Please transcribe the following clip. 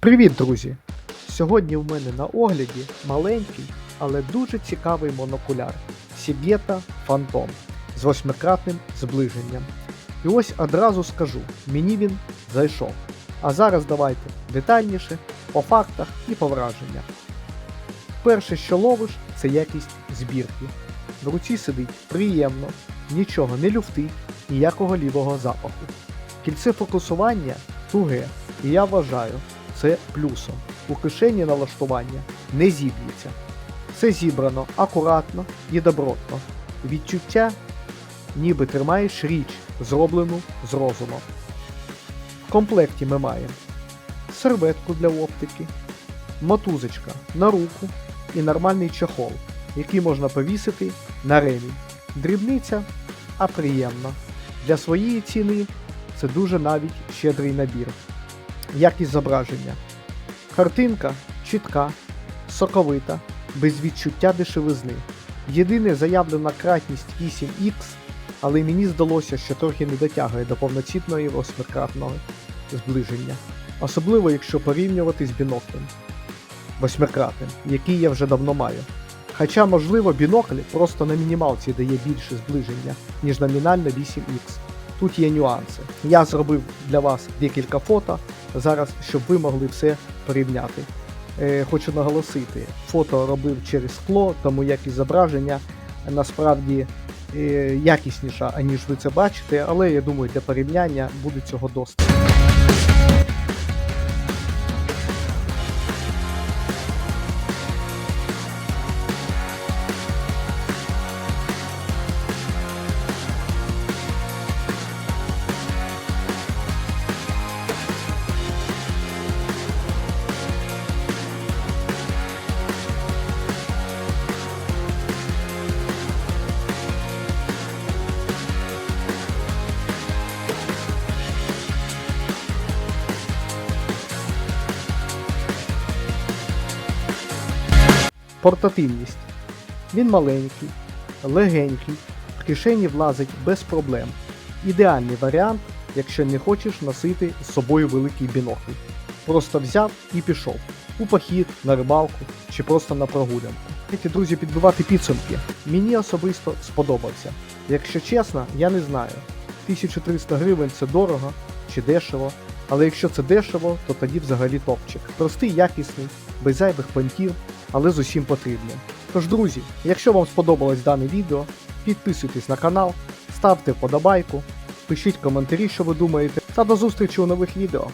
Привіт, друзі! Сьогодні в мене на огляді маленький, але дуже цікавий монокуляр Sibeta Phantom з восьмикратним зближенням. І ось одразу скажу, мені він зайшов. А зараз давайте детальніше по фактах і по враженнях. Перше, що ловиш, це якість збірки. В руці сидить приємно, нічого не люфтить, ніякого лівого запаху. Кільце фокусування туге, і я вважаю, це плюсом. У кишені налаштування не зіб'ється. Все зібрано акуратно і добротно. Відчуття, ніби тримаєш річ, зроблену з розумом. В комплекті ми маємо серветку для оптики, мотузочка на руку і нормальний чохол, який можна повісити на ремінь. Дрібниця, а приємна. Для своєї ціни це дуже навіть щедрий набір. Якість зображення. Картинка чітка, соковита, без відчуття дешевизни. Єдине заявлена кратність 8х, але мені здалося, що трохи не дотягує до повноцінної восьмикратного зближення. Особливо якщо порівнювати з біноклем восьмикратним, який я вже давно маю. Хоча, можливо, бінокль просто на мінімалці дає більше зближення, ніж номінально 8х. Тут є нюанси. Я зробив для вас декілька фото зараз, щоб ви могли все порівняти. Е, хочу наголосити, фото робив через скло, тому якість зображення насправді е, якісніша, аніж ви це бачите, але я думаю, для порівняння буде цього достатньо. Портативність. Він маленький, легенький, в кишені влазить без проблем. Ідеальний варіант, якщо не хочеш носити з собою великий бінокль. Просто взяв і пішов у похід, на рибалку чи просто на прогулянку. Давайте, друзі, підбивати підсумки. Мені особисто сподобався. Якщо чесно, я не знаю. 1300 гривень це дорого чи дешево, але якщо це дешево, то тоді взагалі топчик. Простий, якісний, без зайвих понтів, але з усім потрібним. Тож, друзі, якщо вам сподобалось дане відео, підписуйтесь на канал, ставте вподобайку, пишіть коментарі, що ви думаєте, та до зустрічі у нових відео.